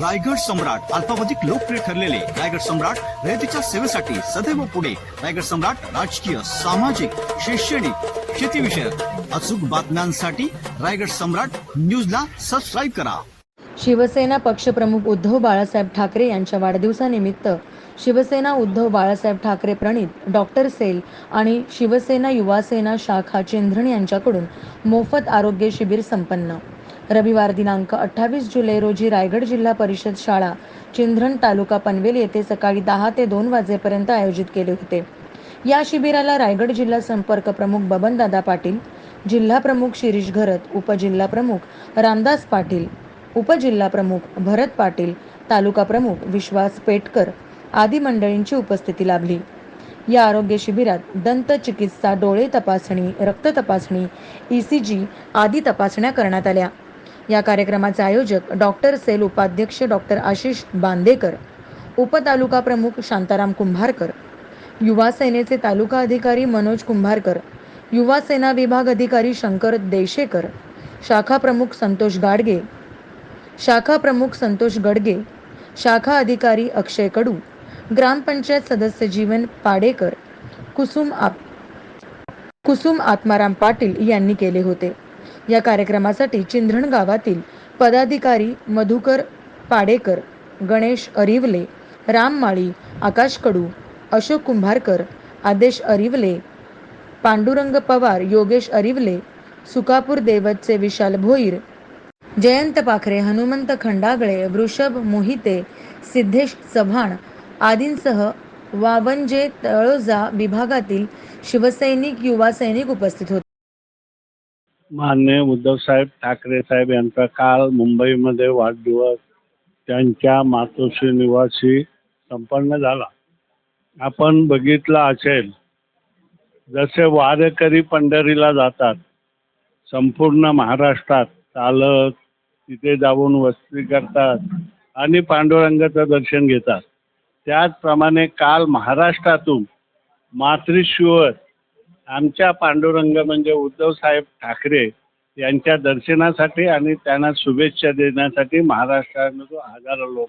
रायगड सम्राट अल्पावधिक लोकप्रिय ठरलेले रायगड सम्राट रयतीच्या सेवेसाठी सदैव पुढे. रायगड सम्राट राजकीय सामाजिक शैक्षणिक शेतीविषयक अचूक बातम्यांसाठी रायगड सम्राट न्यूजला सबस्क्राईब करा. शिवसेना पक्षप्रमुख उद्धव बाळासाहेब ठाकरे यांच्या वाढदिवसानिमित्त शिवसेना उद्धव बाळासाहेब ठाकरे प्रणित डॉक्टर सेल आणि शिवसेना युवासेना शाखा चेंद्रण यांच्याकडून मोफत आरोग्य शिबिर संपन्न. रविवार दिनांक अठ्ठावीस जुलै रोजी रायगड जिल्हा परिषद शाळा चिंधरण तालुका पनवेल येथे सकाळी दहा ते दोन वाजेपर्यंत आयोजित केले होते. या शिबिराला रायगड जिल्हा संपर्क प्रमुख बबनदादा पाटील जिल्हा प्रमुख शिरीष घरत उपजिल्हा प्रमुख रामदास पाटील उपजिल्हा प्रमुख भरत पाटील तालुका प्रमुख विश्वास पेटकर आदी मंडळींची उपस्थिती लाभली. या आरोग्य शिबिरात दंत चिकित्सा डोळे तपासणी रक्त तपासणी ई सी जी आदी तपासण्या करण्यात आल्या. या कार्यक्रमाचे आयोजक डॉक्टर सेल उपाध्यक्ष डॉक्टर आशिष बांदेकर उपतालुका प्रमुख शांताराम कुंभारकर युवा सेनेचे तालुका अधिकारी मनोज कुंभारकर युवा सेना विभाग अधिकारी शंकर देशेकर शाखा प्रमुख संतोष गाडगे शाखा प्रमुख संतोष गडगे शाखा अधिकारी अक्षय कडू ग्रामपंचायत सदस्य जीवन पाडेकर कुसुम आप कुसुम आत्माराम पाटील यांनी केले होते. या कार्यक्रमासाठी चिंधण गावातील पदाधिकारी मधुकर पाडेकर गणेश अरिवले राम माळी आकाश कडू अशोक कुंभारकर आदेश अरिवले पांडुरंग पवार योगेश अरिवले सुकापूर देवतचे विशाल भोईर जयंत पाखरे हनुमंत खंडागळे वृषभ मोहिते सिद्धेश चव्हाण आदींसह वावंजे तळोजा विभागातील शिवसैनिक युवा सैनिक उपस्थित होते. माननीय उद्धवसाहेब ठाकरे साहेब यांचा काल मुंबईमध्ये वाढदिवस त्यांच्या मातोश्री निवासी संपन्न झाला. आपण बघितलं असेल जसे वारकरी पंढरीला जातात संपूर्ण महाराष्ट्रात चालत तिथे जाऊन वस्ती करतात आणि पांडुरंगाचं दर्शन घेतात. त्याचप्रमाणे काल महाराष्ट्रातून मातृश्वर आमच्या पांडुरंग म्हणजे उद्धवसाहेब ठाकरे यांच्या दर्शनासाठी आणि त्यांना शुभेच्छा देण्यासाठी महाराष्ट्रामधून हजारो लोक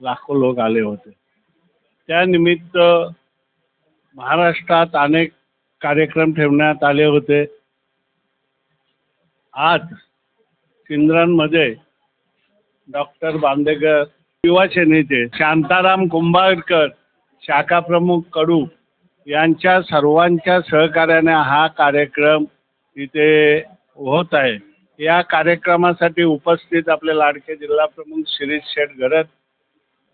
लाखो लोक आले होते. त्यानिमित्त महाराष्ट्रात अनेक कार्यक्रम ठेवण्यात आले होते. आज चिंद्रांमध्ये डॉक्टर बांदेकर युवासेनेचे शांताराम कुंभारकर शाखा प्रमुख कडू यांच्या सर्वांच्या सहकार्याने हा कार्यक्रम इथे होत आहे. या कार्यक्रमासाठी उपस्थित आपले लाडके जिल्हा प्रमुख शिरीष शेठ गरत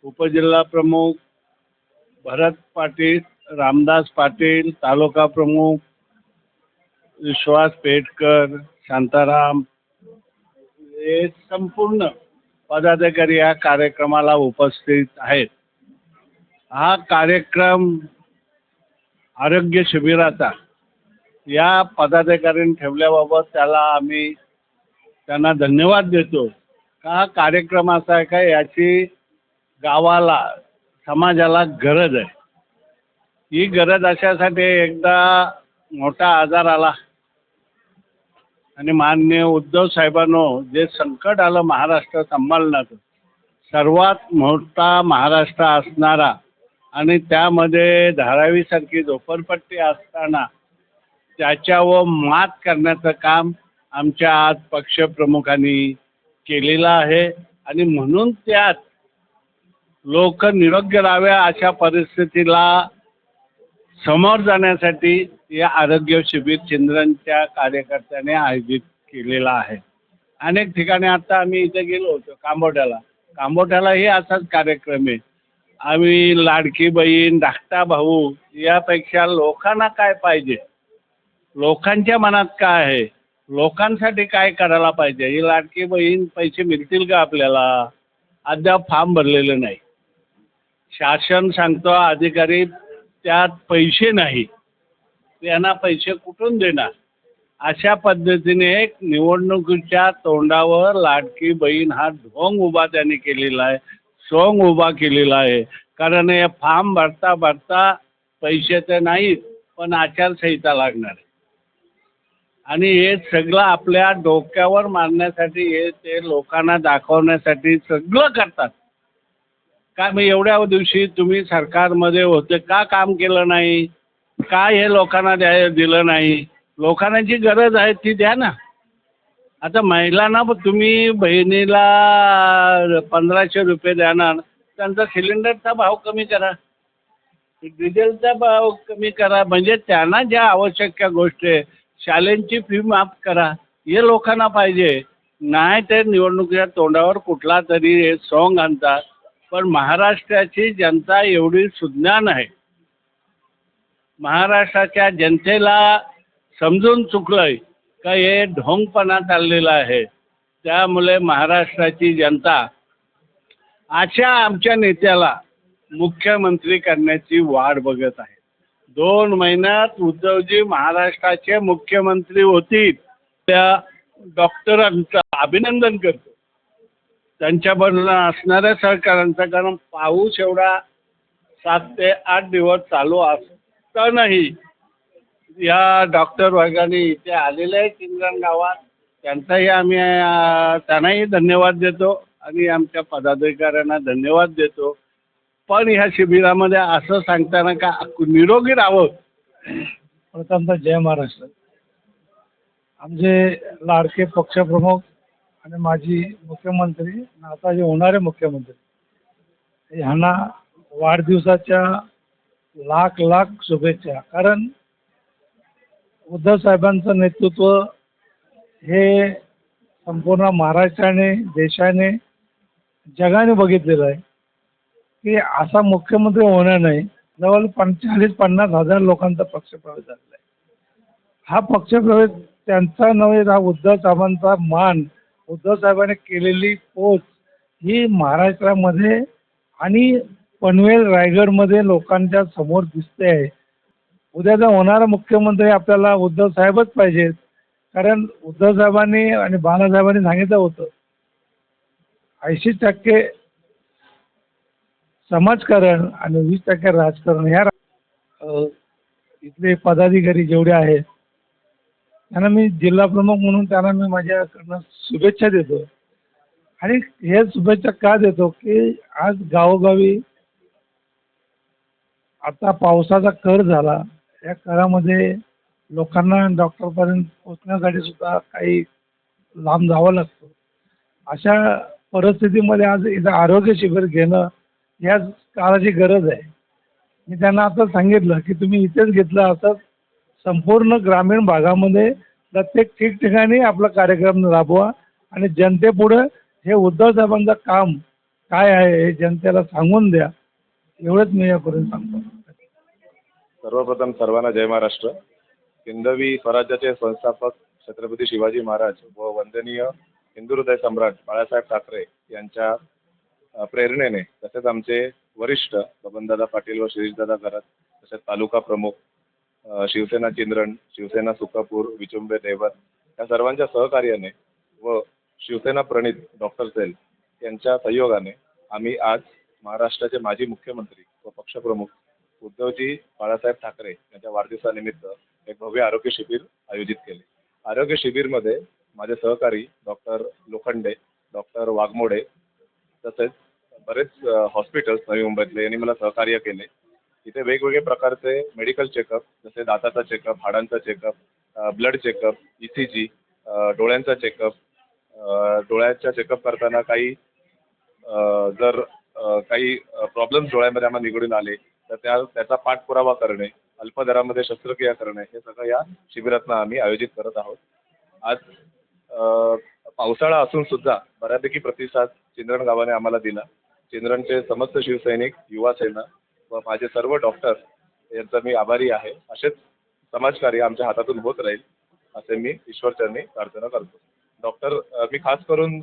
उपजिल्हा प्रमुख भरत पाटील रामदास पाटील तालुका प्रमुख विश्वास पेटकर शांताराम हे संपूर्ण पदाधिकारी या कार्यक्रमाला उपस्थित आहेत. हा कार्यक्रम आरोग्य शिबिराचा या पदाधिकाऱ्यांनी ठेवल्याबाबत त्याला आम्ही त्यांना धन्यवाद देतो. का हा कार्यक्रम असा आहे का याची गावाला समाजाला गरज आहे. ही गरज अशासाठी एकदा मोठा आजार आला. आणि माननीय उद्धव साहेबांनो जे संकट आलं महाराष्ट्र सांभाळण्याचं सर्वात मोठा महाराष्ट्र असणारा आणि त्यामध्ये धारावीसारखी झोपडपट्टी असताना त्याच्यावर मात करण्याचं काम आमच्या आज पक्षप्रमुखांनी केलेलं आहे. आणि म्हणून त्यात लोक निरोग्य राहाव्या अशा परिस्थितीला समोर जाण्यासाठी या आरोग्य शिबिर चिंद्रनच्या कार्यकर्त्याने आयोजित केलेलं आहे. अनेक ठिकाणी आता आम्ही इथे गेलो होतो कांबोट्याला. कांबोट्यालाही असाच कार्यक्रम आहे. आम्ही लाडकी बहीण धाकटा भाऊ यापेक्षा लोकांना काय पाहिजे? लोकांच्या मनात काय आहे? लोकांसाठी काय करायला पाहिजे? ही लाडकी बहीण पैसे मिळतील का आपल्याला? अद्याप फॉर्म भरलेलं नाही. शासन सांगतो अधिकारी त्यात पैसे नाही. त्यांना पैसे कुठून देणार? अशा पद्धतीने एक निवडणुकीच्या तोंडावर लाडकी बहीण हा ढोंग उभा त्यांनी केलेला आहे. स्ट्रॉंग उभा केलेला आहे. कारण हे फार्म भरता भरता पैसे तर नाहीत पण आचारसंहिता लागणार आहे. आणि हे सगळं आपल्या डोक्यावर मारण्यासाठी हे ते लोकांना दाखवण्यासाठी सगळं करतात. काय मग एवढ्या दिवशी तुम्ही सरकारमध्ये होते का काम केलं नाही? का हे लोकांना द्या दिलं नाही? लोकांना जी गरज आहे ती द्या ना. आता महिलांना ब- तुम्ही बहिणीला पंधराशे रुपये देणार त्यांचा सिलेंडरचा भाव कमी करा. डिझेलचा भाव कमी करा म्हणजे त्यांना ज्या आवश्यक गोष्टी आहे शालेंची फी माफ करा. हे लोकांना पाहिजे. नाही ते निवडणुकीच्या तोंडावर कुठला तरी हे सॉंग आणतात. पण महाराष्ट्राची जनता एवढी सुज्ञान आहे. महाराष्ट्राच्या जनतेला समजून चुकलंय. का हे ढोंगपणा चाललेला आहे. त्यामुळे महाराष्ट्राची जनता अशा आमच्या नेत्याला मुख्यमंत्री करण्याची वाट बघत आहे. दोन महिन्यात उद्धवजी महाराष्ट्राचे मुख्यमंत्री होतील. त्या डॉक्टरांचं अभिनंदन करतो. त्यांच्याबरोबर असणाऱ्या सहकाऱ्यांचा कारण पाऊस एवढा सात ते आठ दिवस चालू असतानाही या डॉक्टर वर्गाने इथे आलेले आहेत किंजण गावात. त्यांचाही आम्ही त्यांनाही धन्यवाद देतो आणि आमच्या पदाधिकाऱ्यांना धन्यवाद देतो. पण ह्या शिबिरामध्ये असं सांगताना का निरोगी राहावं? प्रथमतः जय महाराष्ट्र. आमचे लाडके पक्षप्रमुख आणि माजी मुख्यमंत्री आता जे होणारे मुख्यमंत्री ह्यांना वाढदिवसाच्या लाख लाख शुभेच्छा. कारण उद्धव साहेबांचं नेतृत्व हे संपूर्ण महाराष्ट्राने देशाने जगाने बघितलेलं आहे. की असा मुख्यमंत्री होणार नाही जवळ पंचेचाळीस पन्नास हजार लोकांचा पक्षप्रवेश झालेला आहे. हा पक्षप्रवेश त्यांचा नव्हे हा उद्धव साहेबांचा मान उद्धव साहेबांनी केलेली पोच ही महाराष्ट्रामध्ये आणि पनवेल रायगडमध्ये लोकांच्या समोर दिसते आहे. उद्याचा होणारा मुख्यमंत्री आपल्याला उद्धव साहेबच पाहिजेत कारण उद्धव साहेबांनी आणि बाळासाहेबांनी सांगितलं होतं. ऐंशी टक्के समाजकारण आणि वीस टक्के राजकारण ह्या अ, इथले पदाधिकारी जेवढे आहेत त्यांना मी जिल्हा प्रमुख म्हणून त्यांना मी माझ्याकडनं शुभेच्छा देतो. आणि हे शुभेच्छा का देतो की आज गावोगावी आता पावसाचा कर झाला. या काळामध्ये लोकांना डॉक्टरपर्यंत पोचण्यासाठी सुद्धा काही लांब जावं लागतं. अशा परिस्थितीमध्ये आज इथं आरोग्य शिबिर घेणं याच काळाची गरज आहे. मी त्यांना आता सांगितलं की तुम्ही इथेच घेतलं असं संपूर्ण ग्रामीण भागामध्ये प्रत्येक ठिकठिकाणी आपला कार्यक्रम राबवा आणि जनतेपुढं हे उद्धव साहेबांचं काम काय आहे हे जनतेला सांगून द्या. एवढंच मी यापर्यंत सांगतो. सर्वप्रथम सर्वांना जय महाराष्ट्र. हिंदवी स्वराज्याचे संस्थापक छत्रपती शिवाजी महाराज व वंदनीय हिंदू हृदय सम्राट बाळासाहेब ठाकरे यांच्या प्रेरणेने तसेच आमचे वरिष्ठ बबनदादा पाटील व शिरीषदादा करत तसेच तालुका प्रमुख शिवसेना चिंद्रण शिवसेना सुकापूर विचुंबे देवत या सर्वांच्या सहकार्याने व शिवसेना प्रणित डॉक्टर सेल यांच्या सहयोगाने आम्ही आज महाराष्ट्राचे माजी मुख्यमंत्री व पक्षप्रमुख उद्धवजी बाळासाहेब ठाकरे यांच्या वाढदिवसानिमित्त एक भव्य आरोग्य शिबिर आयोजित केले. आरोग्य शिबिरमध्ये माझे सहकारी डॉक्टर लोखंडे डॉक्टर वाघमोडे तसेच बरेच हॉस्पिटल्स नवी मुंबईतले यांनी मला सहकार्य केले. इथे वेगवेगळे प्रकारचे मेडिकल चेकअप जसे दाताचा checkup हाडांचा checkup blood checkup E C G डोळ्यांचा चेकअप डोळ्याच्या चेकअप करताना काही जर काही प्रॉब्लेम्स डोळ्यामध्ये आम्हाला निघडून आले तर त्या त्याचा पाठपुरावा करणे अल्प दरामध्ये शस्त्रक्रिया करणे हे सगळं या शिबिरातनं आम्ही आयोजित करत आहोत. आज पावसाळा असून सुद्धा बऱ्यापैकी प्रतिसाद चिंद्रण गावाने आम्हाला दिला. चिंद्रणचे समस्त शिवसैनिक युवा सेना व माझे सर्व डॉक्टर यांचा मी आभारी आहे. असेच समाजकार्य आमच्या हातातून होत राहील असे मी ईश्वरचरणी प्रार्थना करतो. डॉक्टर मी खास करून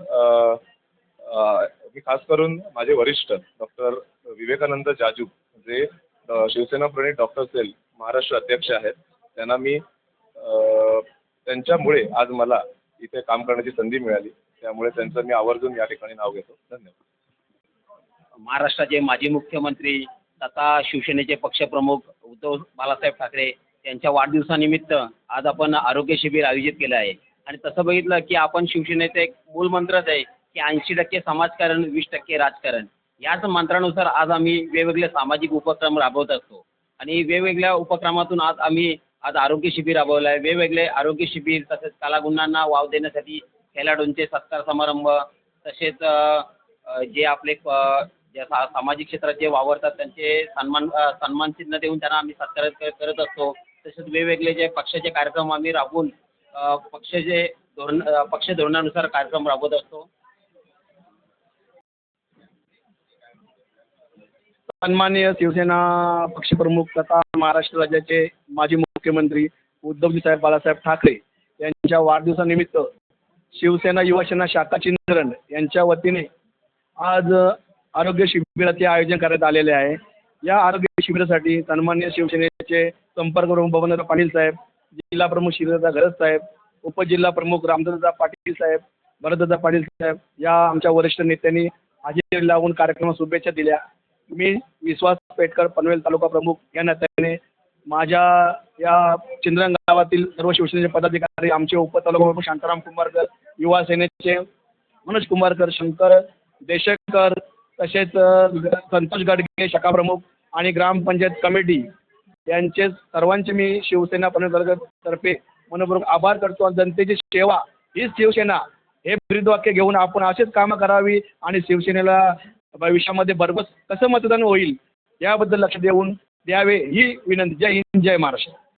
मी खास करून माझे वरिष्ठ डॉक्टर विवेकानंद जाजू जे शिवसेना प्रणित डॉक्टर सेल महाराष्ट्र अध्यक्ष आहेत त्यांना मी त्यांच्यामुळे आज मला इथे काम करण्याची संधी मिळाली. त्यामुळे त्यांचं मी आवर्जून या ठिकाणी नाव घेतो. धन्यवाद. महाराष्ट्राचे माजी मुख्यमंत्री तथा शिवसेनेचे पक्षप्रमुख उद्धव बाळासाहेब ठाकरे त्यांच्या वाढदिवसानिमित्त आज आपण आरोग्य शिबिर आयोजित केलं आहे. आणि तसं बघितलं की आपण शिवसेनेचं एक मूलमंत्रच आहे की ऐंशी टक्के समाजकारण वीस टक्के राजकारण. याच मंत्रानुसार आज आम्ही वेगवेगळे सामाजिक उपक्रम राबवत असतो. आणि वेगवेगळ्या उपक्रमातून आज आम्ही आज आरोग्य शिबिर राबवलं आहे. वेगवेगळे आरोग्य शिबिर तसेच कलागुणांना वाव देण्यासाठी खेळाडूंचे सत्कार समारंभ तसेच जे आपले अ, जे सा- सामाजिक क्षेत्रात जे वावरतात त्यांचे सन्मान अ, सन्मान चिन्ह देऊन त्यांना आम्ही सत्कार करत असतो. तसेच वेगवेगळे जे पक्षाचे कार्यक्रम आम्ही राबवून पक्षाचे धोरण पक्ष धोरणानुसार कार्यक्रम राबवत असतो. सन्माननीय शिवसेना पक्षप्रमुख तथा महाराष्ट्र राज्याचे माजी मुख्यमंत्री उद्धवजी साहेब बाळासाहेब ठाकरे यांच्या वाढदिवसानिमित्त शिवसेना युवासेना शाखा चिंतरण यांच्या वतीने आज आरोग्य शिबिराचे आयोजन करण्यात आलेले आहे. या आरोग्य शिबिरासाठी सन्मान्य शिवसेनेचे संपर्क प्रमुख पाटील साहेब जिल्हा प्रमुख शिवदादा घरत साहेब उपजिल्हा प्रमुख रामदादा पाटील साहेब भरतदादा पाटील साहेब या आमच्या वरिष्ठ नेत्यांनी हजेरी लावून कार्यक्रमास शुभेच्छा दिल्या. मी विश्वास पेटकर पनवेल तालुका प्रमुख या नात्याने माझ्या या चिंद्रन गावातील सर्व शिवसेनेचे पदाधिकारी आमचे उपतालुका प्रमुख शांताराम कुंभारकर युवा सेनेचे मनोज कुंभारकर शंकर देशेकर तसेच संतोष गाडगे शाखा प्रमुख आणि ग्रामपंचायत कमिटी यांचे सर्वांचे मी शिवसेना पनवेल तर्फे मनपूर्वक आभार करतो आणि जनतेची सेवा हीच शिवसेना हे ब्रीदवाक्य घेऊन आपण असेच कामं करावी आणि शिवसेनेला भविष्यामध्ये भरघोस कसं मतदान होईल याबद्दल लक्ष देऊन द्यावे ही विनंती. जय हिंद जय महाराष्ट्र.